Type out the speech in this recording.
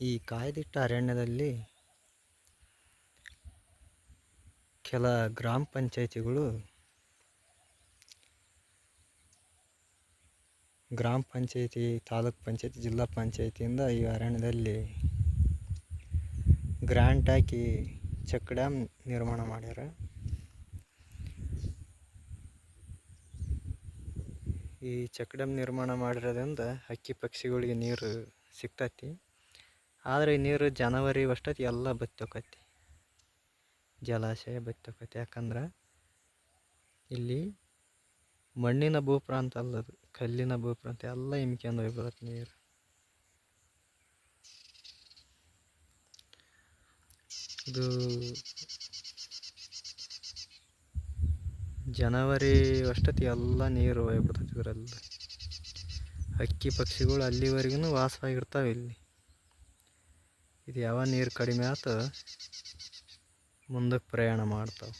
ಈ ಕಾಯ್ದಿಟ್ಟ ಅರಣ್ಯದಲ್ಲಿ ಕೆಲ ಗ್ರಾಮ ಪಂಚಾಯಿತಿಗಳು ಗ್ರಾಮ ಪಂಚಾಯಿತಿ, ತಾಲೂಕ್ ಪಂಚಾಯಿತಿ, ಜಿಲ್ಲಾ ಪಂಚಾಯಿತಿಯಿಂದ ಈ ಅರಣ್ಯದಲ್ಲಿ ಗ್ರ್ಯಾಂಟ್ ಹಾಕಿ ಚೆಕ್ ಡ್ಯಾಮ್ ನಿರ್ಮಾಣ ಮಾಡ್ಯಾರ. ಈ ಚೆಕ್ ಡ್ಯಾಮ್ ನಿರ್ಮಾಣ ಮಾಡಿರೋದ್ರಿಂದ ಹಕ್ಕಿ ಪಕ್ಷಿಗಳಿಗೆ ನೀರು ಸಿಗ್ತೈತಿ. ಆದರೆ ನೀರು ಜನವರಿ ಅಷ್ಟೊತ್ತಿಗೆ ಎಲ್ಲ ಬತ್ತೋಕೈತಿ. ಜಲಾಶಯ ಬತ್ತೋಕೈತಿ. ಯಾಕಂದ್ರೆ ಇಲ್ಲಿ ಮಣ್ಣಿನ ಭೂಪ್ರಾಂತ ಅಲ್ಲದು, ಕಲ್ಲಿನ ಭೂಪ್ರಾಂತ ಎಲ್ಲ ಹಿಮ್ಕೊಂಡು ಹೋಗ್ಬಿಡತ್ತೆ ನೀರು. ಇದು ಜನವರಿ ಅಷ್ಟೊತ್ತಿಗೆ ಎಲ್ಲ ನೀರು ಹೋಗ್ಬಿಡ್ತೈತಿ ಇದರಲ್ಲಿ. ಹಕ್ಕಿ ಪಕ್ಷಿಗಳು ಅಲ್ಲಿವರೆಗೂ ವಾಸವಾಗಿರ್ತಾವೆ ಇಲ್ಲಿ. ಇದು ಯಾವ ನೀರು ಕಡಿಮೆ ಆಯ್ತು ಮುಂದಕ್ಕೆ ಪ್ರಯಾಣ ಮಾಡ್ತಾವೆ.